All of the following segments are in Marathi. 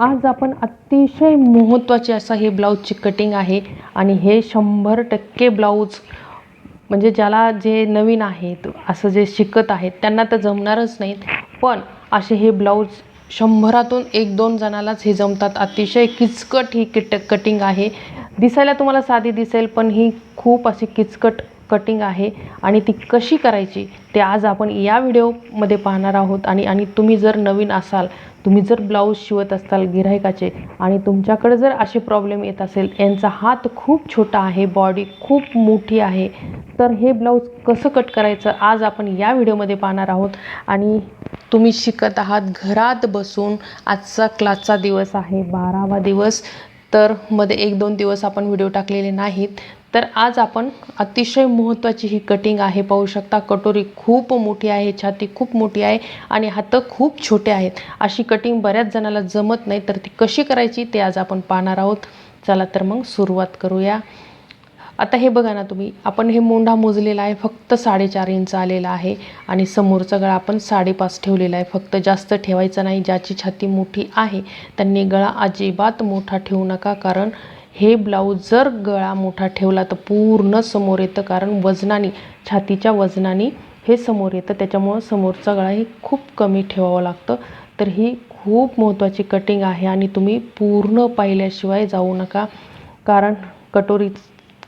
आज आपण अतिशय महत्त्वाचे असं हे ब्लाऊजची कटिंग आहे आणि हे शंभर टक्के ब्लाऊज म्हणजे ज्याला जे नवीन आहेत असं जे शिकत आहेत त्यांना तर जमणारच नाहीत. पण असे हे ब्लाऊज शंभरातून एक दोन जणालाच हे जमतात. अतिशय किचकट ही किट कटिंग आहे. दिसायला तुम्हाला साधी दिसेल पण ही खूप अशी किचकट कटिंग आहे आणि ती कशी करायची ते आज आपण या व्हिडिओमध्ये पाहणार आहोत. आणि आणि तुम्ही जर नवीन असाल तुम्ही जर ब्लाऊज शिवत असाल गिऱ्हाईकाचे आणि तुमच्याकडे जर असे प्रॉब्लेम येत असेल यांचा हात खूप छोटा आहे बॉडी खूप मोठी आहे तर हे ब्लाऊज कसं कट करायचं आज आपण या व्हिडिओमध्ये पाहणार आहोत. आणि तुम्ही शिकत आहात घरात बसून आजचा क्लासचा दिवस आहे बारावा दिवस तर मध्ये एक दोन दिवस आपण व्हिडिओ टाकलेले नाहीत. तर आज आपण अतिशय महत्त्वाची ही कटिंग आहे. पाहू शकता कटोरी खूप मोठी आहे छाती खूप मोठी आहे आणि हात खूप छोटे आहेत. अशी कटिंग बऱ्याच जणाला जमत नाही तर ती कशी करायची ते आज आपण पाहणार आहोत. चला तर मग सुरुवात करूया. आता हे बघा ना तुम्ही आपण हे मोंढा मोजलेला आहे फक्त साडेचार इंच आलेला आहे आणि समोरचा गळा आपण साडेपाच ठेवलेला आहे. फक्त जास्त ठेवायचा नाही ज्याची छाती मोठी आहे त्यांनी गळा अजिबात मोठा ठेवू नका कारण हे ब्लाऊज जर गळा मोठा ठेवला तर पूर्ण समोर येतं कारण वजनाने छातीच्या वजनाने हे समोर येतं. त्याच्यामुळं समोरचा गळा हे खूप कमी ठेवावं लागतं. तर ही खूप महत्त्वाची कटिंग आहे आणि तुम्ही पूर्ण पाहिल्याशिवाय जाऊ नका. कारण कटोरी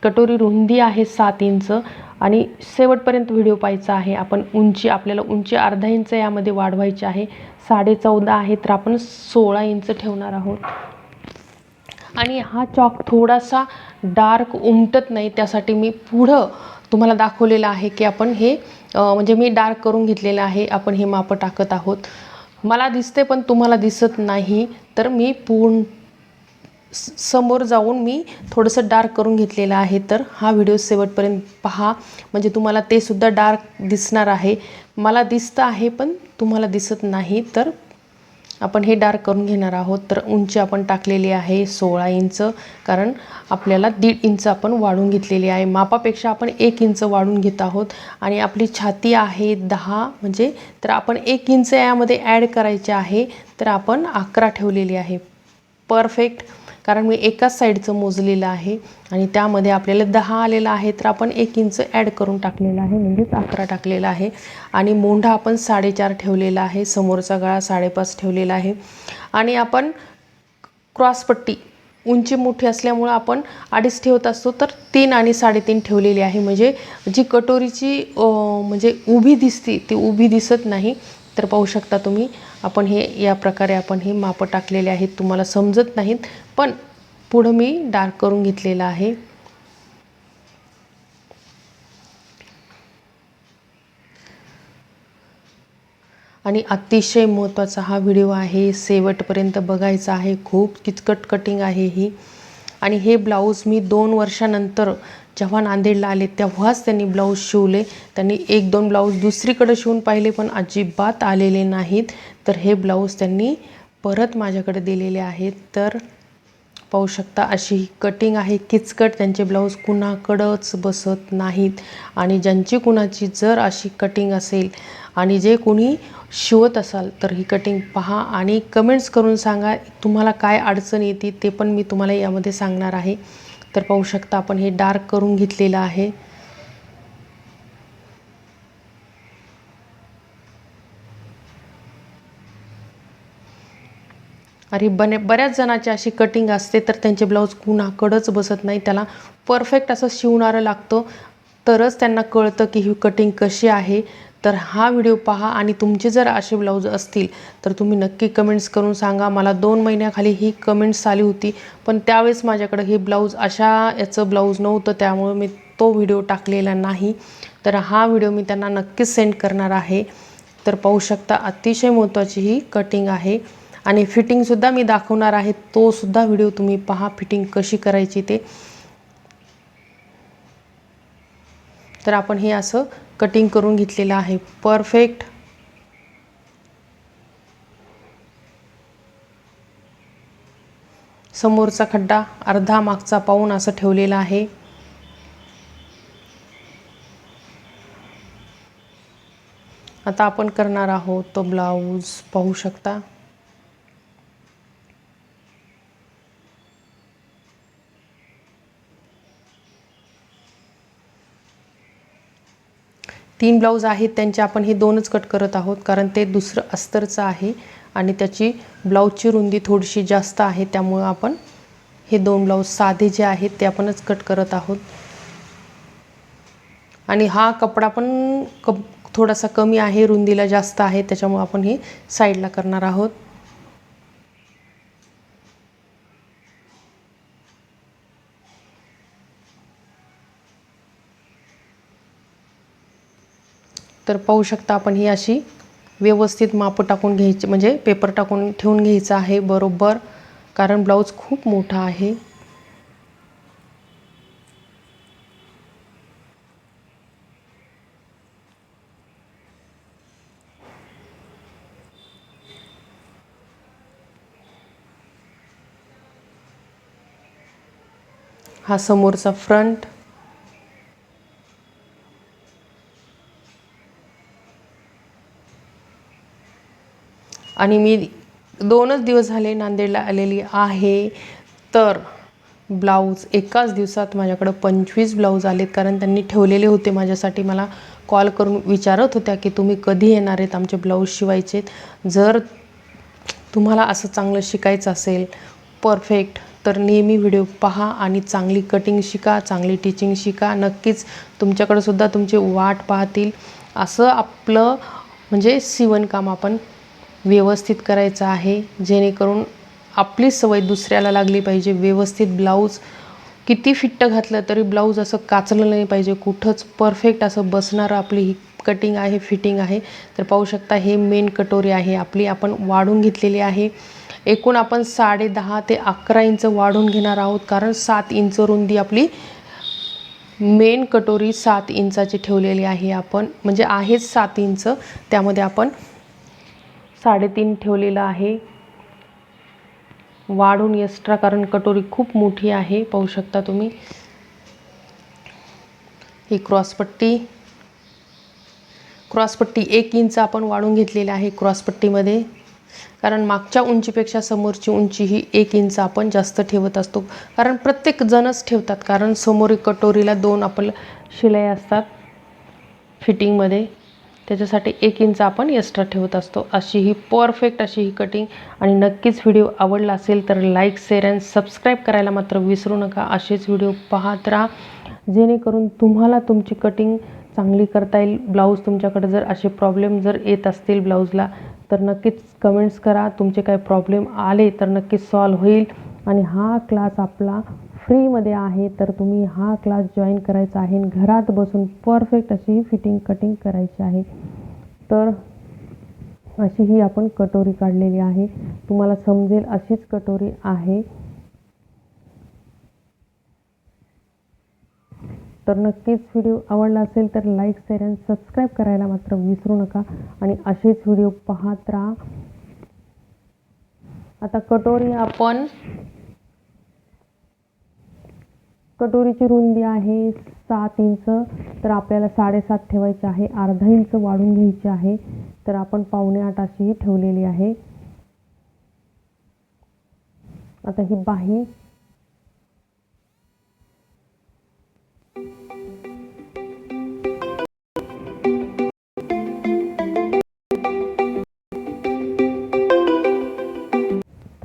कटोरी रुंदी आहे सात इंच आणि शेवटपर्यंत व्हिडिओ पाहायचा आहे. आपण उंची आपल्याला उंची अर्धा इंच यामध्ये वाढवायची आहे. साडे चौदा आहे तर आपण सोळा इंच ठेवणार आहोत. आणि हा चॉक थोडासा डार्क उमटत नाही त्यासाठी मी पुढं तुम्हाला दाखवलेलं आहे की आपण हे म्हणजे मी डार्क करून घेतलेलं आहे आपण हे मापं टाकत आहोत. मला दिसते पण तुम्हाला दिसत नाही तर मी पूर्ण समोर जाऊन मी थोडंसं डार्क करून घेतलेलं आहे. तर हा व्हिडिओ शेवटपर्यंत पहा. म्हणजे तुम्हाला ते सुद्धा डार्क दिसणार आहे. मला दिसतं आहे पण तुम्हाला दिसत नाही तर आपण हे डार्क करून घेणार आहोत. तर उंची आपण टाकलेली आहे सोळा इंच. कारण आपल्याला दीड इंच आपण वाढून घेतलेली आहे. मापापेक्षा आपण एक इंच वाढून घेत आहोत. आणि आपली छाती आहे दहा. म्हणजे तर आपण एक इंच यामध्ये ॲड करायचे आहे. तर आपण अकरा ठेवलेली आहे. परफेक्ट कारण मी एकाच साईडचं मोजलेलं आहे आणि त्यामध्ये आपल्याला दहा आलेलं आहे तर आपण एक इंच ॲड करून टाकलेलं आहे म्हणजेच अकरा टाकलेला आहे. आणि मोंढा आपण साडेचार ठेवलेला आहे समोरचा गळा साडेपाच ठेवलेला आहे. आणि आपण क्रॉसपट्टी उंची मोठी असल्यामुळं आपण अडीच ठेवत असतो तर तीन आणि साडेतीन ठेवलेली आहे. म्हणजे जी कटोरीची म्हणजे उभी दिसते ती उभी दिसत नाही. तर पाहू शकता तुम्ही आपण हे या प्रकारे आपण हे मापं टाकलेले आहेत. तुम्हाला समजत नाहीत पण पुढं मी डार्क करून घेतलेलं आहे. आणि अतिशय महत्त्वाचा हा व्हिडिओ आहे. शेवटपर्यंत बघायचा आहे. खूप किचकट कटिंग आहे ही. आणि हे ब्लाऊज मी दोन वर्षानंतर जेव्हा नांदेडला आले तेव्हाच त्यांनी ब्लाऊज शिवले. त्यांनी एक दोन ब्लाऊज दुसरीकडे शिवून पाहिले पण अजिबात आलेले नाहीत. तर हे ब्लाऊज त्यांनी परत माझ्याकडे दिलेले आहेत. तर पाहू शकता अशी ही कटिंग आहे. किचकट त्यांचे ब्लाऊज कुणाकडंच बसत नाहीत. आणि ज्यांची कुणाची जर अशी कटिंग असेल आणि जे कुणी शिवत असाल तर ही कटिंग पहा आणि कमेंट्स करून सांगा तुम्हाला काय अडचण येते ते पण मी तुम्हाला यामध्ये सांगणार आहे. तर पाहू शकता आपण हे डार्क करून घेतलेलं आहे. अरे बने बऱ्याच जणाची अशी कटिंग असते तर त्यांचे ब्लाऊज कुणाकडंच बसत नाही. त्याला परफेक्ट असं शिवणारं लागतं. तरच त्यांना कळतं की ही कटिंग कशी आहे. तर हा व्हिडिओ पहा आणि तुमचे जर असे ब्लाऊज असतील तर तुम्ही नक्की कमेंट्स करून सांगा. मला दोन महिन्याखाली ही कमेंट्स आली होती पण त्यावेळेस माझ्याकडे हे ब्लाऊज अशा याचं ब्लाऊज नव्हतं त्यामुळे मी तो व्हिडिओ टाकलेला नाही. तर हा व्हिडिओ मी त्यांना नक्कीच सेंड करणार आहे. तर पाहू शकता अतिशय महत्त्वाची ही कटिंग आहे. आणि फिटिंगसुद्धा मी दाखवणार आहे तोसुद्धा व्हिडिओ तुम्ही पहा फिटिंग कशी करायची ते. तर आपण हे असं कटिंग करून घेतलेलं आहे. परफेक्ट समोरचा खड्डा अर्धा मागचा पाऊन असं ठेवलेला आहे. आता आपण करणार आहोत तो ब्लाऊज पाहू शकता. तीन ब्लाऊज आहेत त्यांचे आपण हे दोनच कट करत आहोत कारण ते दुसरं अस्तरचं आहे आणि त्याची ब्लाऊजची रुंदी थोडीशी जास्त आहे त्यामुळं आपण हे दोन ब्लाऊज साधे जे आहेत ते आपणच कट करत आहोत. आणि हा कपडा पण क थोडासा कमी आहे रुंदीला जास्त आहे त्याच्यामुळं आपण हे साईडला करणार आहोत. तर पाहू शकता आपण ही अशी व्यवस्थित मापं टाकून घ्यायची म्हणजे पेपर टाकून ठेवून घ्यायचं आहे बरोबर. कारण ब्लाऊज खूप मोठा आहे. हा समोरचा फ्रंट आणि मी दोनच दिवस झाले नांदेडला आलेली आहे. तर ब्लाऊज एकाच दिवसात माझ्याकडं पंचवीस ब्लाऊज आलेत. कारण त्यांनी ठेवलेले होते माझ्यासाठी. मला कॉल करून विचारत होत्या की तुम्ही कधी येणार आहेत आमचे ब्लाऊज शिवायचे जर तुम्हाला असं चांगलं शिकायचं असेल परफेक्ट तर नेहमी व्हिडिओ पहा आणि चांगली कटिंग शिका चांगली टीचिंग शिका. नक्कीच तुमच्याकडंसुद्धा तुमची वाट पाहतील. असं आपलं म्हणजे शिवणकाम आपण व्यवस्थित करायचं आहे जेणेकरून आपली सवय दुसऱ्याला लागली पाहिजे. व्यवस्थित ब्लाऊज किती फिट्ट घातलं तरी ब्लाऊज असं काचलं नाही पाहिजे. कुठंच परफेक्ट असं बसणारं आपली ही कटिंग आहे फिटिंग आहे. तर पाहू शकता हे मेन कटोरी आहे. आपली आपण वाढून घेतलेली आहे. एकूण आपण साडे दहा ते अकरा इंच वाढून घेणार आहोत. कारण सात इंच रुंदी आपली मेन कटोरी सात इंचाची ठेवलेली आहे आपण. म्हणजे आहेच सात इंच. त्यामध्ये आपण साडेतीन ठेवलेलं आहे. वाढून एक्स्ट्रा कारण कटोरी खूप मोठी आहे पाहू शकता तुम्ही. ही क्रॉसपट्टी क्रॉसपट्टी एक इंच आपण वाढून घेतलेली आहे क्रॉसपट्टीमध्ये. कारण मागच्या उंचीपेक्षा समोरची उंची ही एक इंच आपण जास्त ठेवत असतो. कारण प्रत्येक जणच ठेवतात कारण समोर कटोरीला दोन आपलं शिलाई असतात फिटिंगमध्ये. त्याच्यासाठी एक इंच आपण एक्स्ट्रा ठेवत असतो. अशी ही परफेक्ट अशी ही कटिंग आणि नक्कीच व्हिडिओ आवडला असेल तर लाईक शेअर अँड सबस्क्राईब करायला मात्र विसरू नका. असेच व्हिडिओ पाहत राहा. जेणेकरून तुम्हाला तुमची कटिंग चांगली करता येईल. ब्लाऊज तुमच्याकडे जर असे प्रॉब्लेम जर येत असतील ब्लाऊजला तर नक्कीच कमेंट्स करा. तुमचे काही प्रॉब्लेम आले तर नक्कीच सॉल्व होईल. आणि हा क्लास आपला फ्रीमध्ये आहे तर तुम्ही हा क्लास जॉईन करायचा आहे घरात बसून परफेक्ट अशी फिटिंग कटिंग करायची आहे. तर अशी ही आपण कटोरी काढलेली आहे. तुम्हाला समजेल अशीच कटोरी आहे. तर नक्कीच व्हिडिओ आवडला असेल तर लाईक शेअर अँड सबस्क्राईब करायला मात्र विसरू नका आणि असेच व्हिडिओ पाहत राहा. आता कटोरी आपण कटोरीची रुंदी आहे सात इंच तर आपल्याला साडेसात ठेवायची आहे. अर्धा इंच वाढून घ्यायची आहे तर आपण पावणे आठ अशी ठेवलेली आहे. आता ही बाही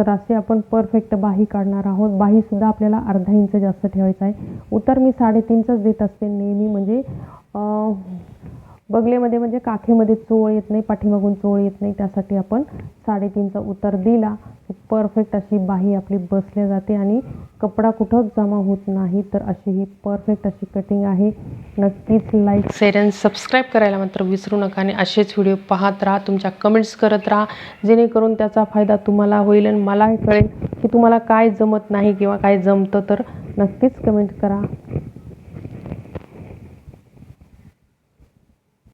तर असे आपण परफेक्ट बाही काढणार आहोत. बाहीसुद्धा आपल्याला अर्धा इंच जास्त ठेवायचं आहे. उतर मी साडेतीनचंच देत असते नेहमी म्हणजे बगलेमध्ये म्हणजे काखेमध्ये चोळ येत नाही पाठीमागून चोळ येत नाही. त्यासाठी आपण साडेतीनचा उतर दिला. परफेक्ट अशी बाही आपली बसल्या जाते आणि कपडा कुठंच जमा होत नाही. तर अशी ही परफेक्ट अशी कटिंग आहे. नक्कीच लाईक शेअर अँड सबस्क्राईब करायला मात्र विसरू नका आणि असेच व्हिडिओ पाहत राहा. तुमच्या कमेंट्स करत राहा. जेणेकरून त्याचा फायदा तुम्हाला होईल आणि मलाही कळेल की तुम्हाला काय जमत नाही किंवा काय जमतं तर नक्कीच कमेंट करा.